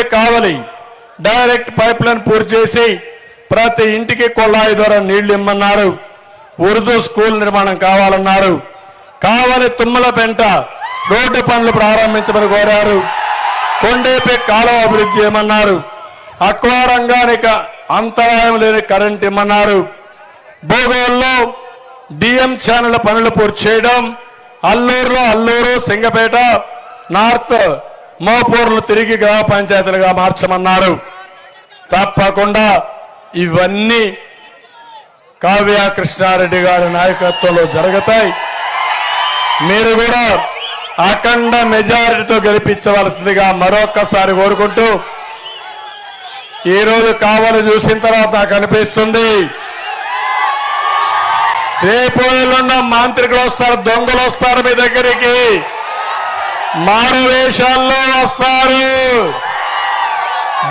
నుండి కావలి direct pipe line పూర్తి చేసి ప్రతి ఇంటికి కొల్లాయి ద్వారా నీళ్ళు ఇమ్మన్నారు. ఉర్దూ స్కూల్ నిర్మాణం కావాలన్నారు. కావలి తుమ్మల పెంట రోడ్డు పనులు ప్రారంభించమని కోరారు. కొండేపే కాలువ అభివృద్ధి చేయమన్నారు. అక్వా రంగానికి అంతరాయం లేని కరెంట్ ఇమ్మన్నారు. భూగోల్లో డిఎం ఛానల్ పనులు పూర్తి చేయడం అల్లూరులో అల్లూరు సింగపేట నార్త్ మోపూర్లు తిరిగి గ్రామ పంచాయతీలుగా మార్చమన్నారు. తప్పకుండా ఇవన్నీ కావ్య కృష్ణారెడ్డి గారి నాయకత్వంలో జరుగుతాయి. మీరు కూడా అఖండ మెజారిటీతో గెలిపించవలసిందిగా మరొక్కసారి కోరుకుంటూ ఈరోజు రోజు కావాలి చూసిన తర్వాత నాకు అనిపిస్తుంది రేపు ఎల్లుండ మాంత్రికులు వస్తారు దొంగలు వస్తారు మీ దగ్గరికి. మారు వేషాల్లో వస్తారు.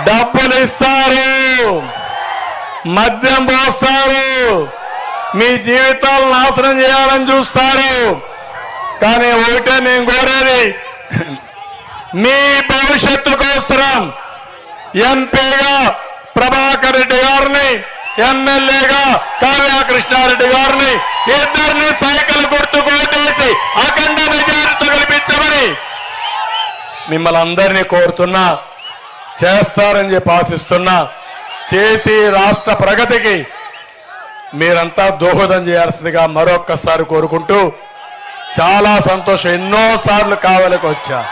డబ్బులు ఇస్తారు మద్యం పోస్తారు. మీ జీవితాలు నాశనం చేయాలని చూస్తారు. కానీ ఒకటే నేను కోరేది మీ భవిష్యత్తు కోసం ఎంపీగా ప్రభాకర్ రెడ్డి గారిని ఎమ్మెల్యేగా కావ్య కృష్ణారెడ్డి గారిని ఇద్దరిని సైకిల్ గుర్తు కొట్టేసి మిమ్మల్ని అందరినీ కోరుతున్నా చేస్తారని చెప్పి ఆశిస్తున్నా చేసి రాష్ట్ర ప్రగతికి మీరంతా దోహదం చేయాల్సిందిగా మరొక్కసారి కోరుకుంటూ చాలా సంతోషం. ఎన్నో సార్లు కావలికి వచ్చా.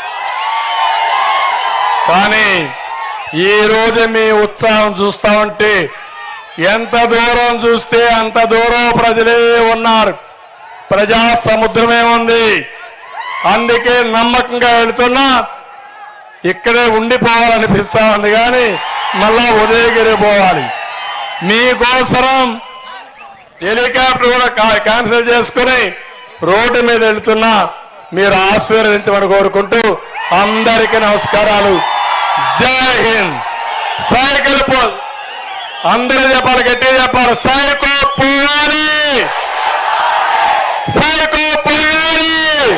కానీ ఈ మీ ఉత్సాహం చూస్తా ఉంటే ఎంత దూరం చూస్తే అంత దూరం ప్రజలే ఉన్నారు. ప్రజా సముద్రమే ఉంది. అందుకే నమ్మకంగా వెళుతున్నా ఇక్కడే ఉండిపోవాలనిపిస్తా ఉంది కానీ మళ్ళా ఉదయగిరి పోవాలి. మీకోసరం హెలికాప్టర్ కూడా క్యాన్సిల్ చేసుకుని రోడ్డు మీద వెళ్తున్నా. మీరు ఆశీర్వదించమని కోరుకుంటూ అందరికీ నమస్కారాలు. జై హింద్. సైకిల్ పో అందరూ చెప్పాలి గట్టిగా చెప్పాలి. సైకిల్ సైకో పోవాలి